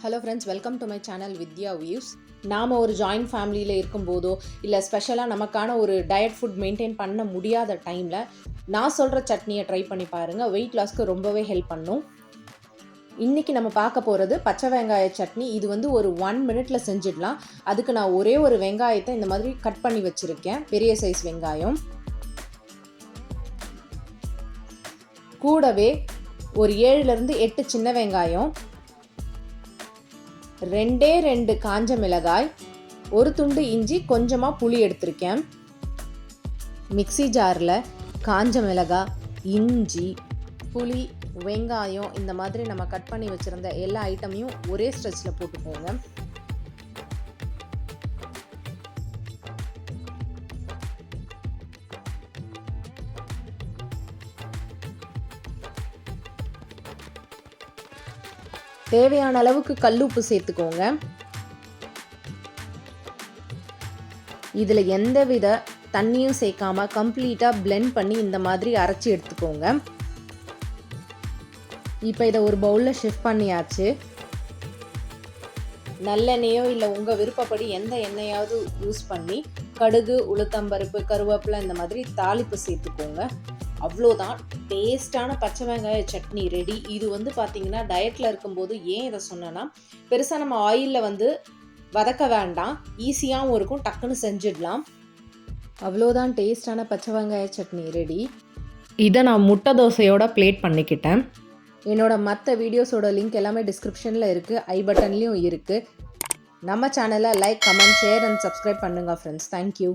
Hello friends welcome to my channel Vidya views நாம் ஒரு joint ஃபேமிலியில் இருக்கும்போதோ இல்லை ஸ்பெஷலாக நமக்கான ஒரு டயட் ஃபுட் மெயின்டைன் பண்ண முடியாத டைமில் நான் சொல்கிற சட்னியை ட்ரை பண்ணி பாருங்கள் வெயிட் லாஸ்க்கு ரொம்பவே ஹெல்ப் பண்ணும். இன்றைக்கி நம்ம பார்க்க போகிறது பச்சை வெங்காய சட்னி. இது வந்து ஒரு ஒன் மினிட்ல செஞ்சிடலாம். அதுக்கு நான் ஒரே ஒரு வெங்காயத்தை இந்த மாதிரி கட் பண்ணி வச்சுருக்கேன். பெரிய சைஸ் வெங்காயம். கூடவே ஒரு ஏழுலேருந்து எட்டு சின்ன வெங்காயம். ரெண்டே ரெண்டு காஞ்ச மிளகாய் ஒரு துண்டு இஞ்சி கொஞ்சமாக புளி எடுத்திருக்கேன். மிக்சி ஜாரில் காஞ்ச மிளகாய் இஞ்சி புளி வெங்காயம் இந்த மாதிரி நம்ம கட் பண்ணி வச்சுருந்த எல்லா ஐட்டமையும் ஒரே ஸ்ட்ரெச்சில் போட்டுக்கோங்க. தேவையான அளவுக்கு கல்லுப்பு சேர்த்துக்கோங்க. இதில் எந்தவித தண்ணியும் சேர்க்காம கம்ப்ளீட்டாக பிளெண்ட் பண்ணி இந்த மாதிரி அரைச்சி எடுத்துக்கோங்க. இப்போ இதை ஒரு பவுலில் ஷிஃப்ட் பண்ணியாச்சு. நல்லெண்ணெயோ இல்லை உங்கள் விருப்பப்படி எந்த எண்ணெயாவது யூஸ் பண்ணி கடுகு உளுத்தம்பருப்பு கருவேப்பிலை இந்த மாதிரி தாளிப்பு சேர்த்துக்கோங்க. அவ்வளோதான். டேஸ்டான பச்சை வெங்காய சட்னி ரெடி இது வந்து பார்த்திங்கன்னா டயட்டில் இருக்கும்போது ஏன் இதை சொன்னேன்னா பெருசாக நம்ம ஆயிலில் வந்து வதக்க வேண்டாம். ஈஸியாகவும் இருக்கும். டக்குன்னு செஞ்சிடலாம். அவ்வளோதான். டேஸ்டான பச்சை வெங்காய சட்னி ரெடி இதை நான் முட்டை தோசையோட பிளேட் பண்ணிக்கிட்டேன். என்னோட மற்ற வீடியோஸோட லிங்க் எல்லாமே டிஸ்கிரிப்ஷனில் இருக்குது ஐ பட்டன்லேயும் இருக்குது நம்ம சேனலை like comment share and subscribe பண்ணுங்கள் ஃப்ரெண்ட்ஸ் தேங்க்யூ